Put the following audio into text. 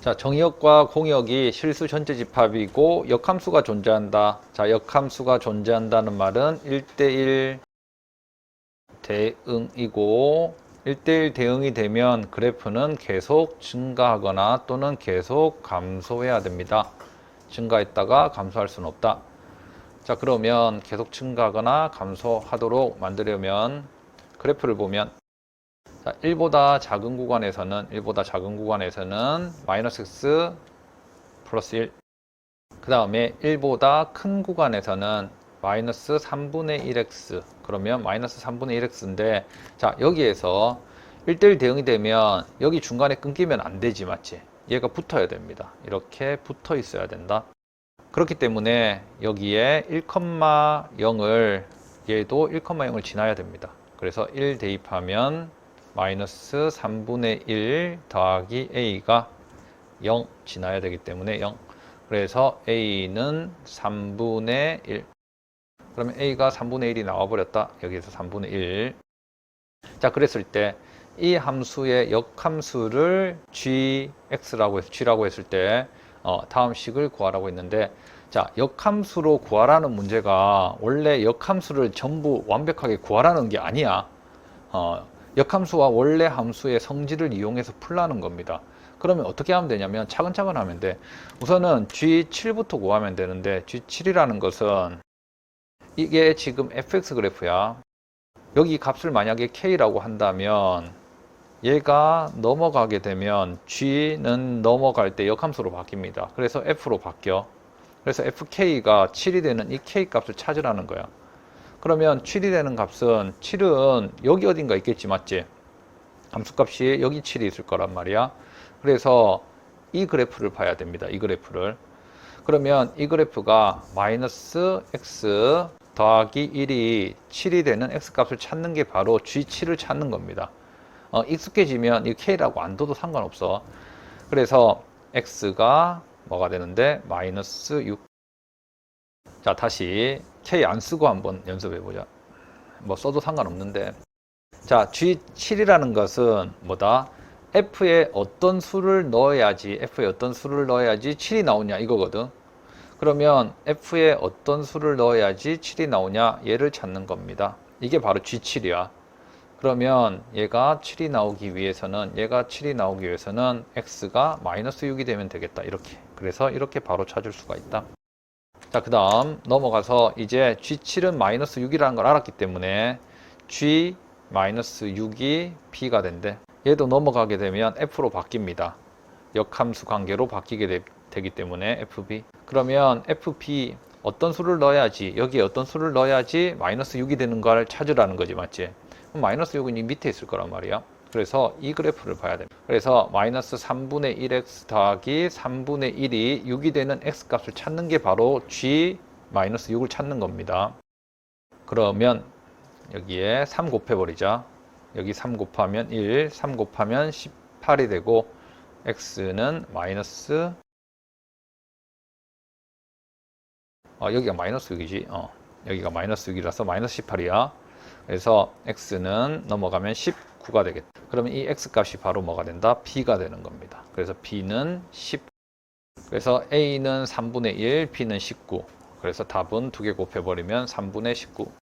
자, 정의역과 공역이 실수 전체 집합이고 역함수가 존재한다. 자, 역함수가 존재한다는 말은 1대1 대응이고 1대1 대응이 되면 그래프는 계속 증가하거나 또는 계속 감소해야 됩니다. 증가했다가 감소할 수는 없다. 자, 그러면 계속 증가하거나 감소하도록 만들려면 그래프를 보면 자, 1보다 작은 구간에서는 1보다 작은 구간에서는 마이너스 x 플러스 1. 그 다음에 1보다 큰 구간에서는 마이너스 3분의 1x. 그러면 마이너스 3분의 1x인데 자, 여기에서 1대1 대응이 되면 여기 중간에 끊기면 안 되지, 맞지? 얘가 붙어야 됩니다. 이렇게 붙어 있어야 된다. 그렇기 때문에 여기에 1,0을 얘도 1,0을 지나야 됩니다. 그래서 1 대입하면 마이너스 3분의 1 더하기 a가 0 지나야 되기 때문에 0. 그래서 a는 3분의 1. 그러면 a가 3분의 1이 나와버렸다. 여기에서 3분의 1. 자, 그랬을 때 이 함수의 역함수를 gx라고 해서 g라고 했을 때 어, 다음 식을 구하라고 했는데 자, 역함수로 구하라는 문제가 원래 역함수를 전부 완벽하게 구하라는 게 아니야. 어, 역함수와 원래 함수의 성질을 이용해서 풀라는 겁니다. 그러면 어떻게 하면 되냐면 차근차근 하면 돼. 우선은 G7부터 구하면 되는데 G7이라는 것은 이게 지금 fx 그래프야. 여기 값을 만약에 k라고 한다면 얘가 넘어가게 되면 g는 넘어갈 때 역함수로 바뀝니다. 그래서 f로 바뀌어. 그래서 fk가 7이 되는 이 k 값을 찾으라는 거야. 그러면 7이 되는 값은 7은 여기 어딘가 있겠지 맞지? 함수값이 여기 7이 있을 거란 말이야. 그래서 이 그래프를 봐야 됩니다. 이 그래프를. 그러면 이 그래프가 마이너스 x 더하기 1이 7이 되는 x 값을 찾는 게 바로 g7을 찾는 겁니다. 어, 익숙해지면 이 k라고 안 둬도 상관없어. 그래서 x가 뭐가 되는데 마이너스 6. 자 다시 k 안 쓰고 한번 연습해 보자. 뭐 써도 상관없는데. 자 g7이라는 것은 뭐다? f에 어떤 수를 넣어야지 f에 어떤 수를 넣어야지 7이 나오냐 이거거든. 그러면 f에 어떤 수를 넣어야지 7이 나오냐 얘를 찾는 겁니다. 이게 바로 g7이야. 그러면 얘가 7이 나오기 위해서는 얘가 7이 나오기 위해서는 x가 마이너스 6이 되면 되겠다. 이렇게. 그래서 이렇게 바로 찾을 수가 있다. 자, 그 다음 넘어가서 이제 g7은 마이너스 6이라는 걸 알았기 때문에 g 마이너스 6이 b가 된대. 얘도 넘어가게 되면 f로 바뀝니다. 역함수 관계로 바뀌게 되, 되기 때문에 fb. 그러면 fb 어떤 수를 넣어야지 여기에 어떤 수를 넣어야지 마이너스 6이 되는 걸 찾으라는 거지 맞지? 마이너스 6은 이 밑에 있을 거란 말이야. 그래서 이 그래프를 봐야 됩니다. 그래서 마이너스 3분의 1x 더하기 3분의 1이 6이 되는 x 값을 찾는 게 바로 g 마이너스 6을 찾는 겁니다. 그러면 여기에 3 곱해버리자. 여기 3 곱하면 1, 3 곱하면 18이 되고 x는 마이너스 어, 여기가 마이너스 6이지. 어, 여기가 마이너스 6이라서 마이너스 18이야. 그래서 x는 넘어가면 19가 되겠다. 그러면 이 x 값이 바로 뭐가 된다? b가 되는 겁니다. 그래서 b는 10. 그래서 a는 3분의 1, b는 19. 그래서 답은 두 개 곱해버리면 3분의 19.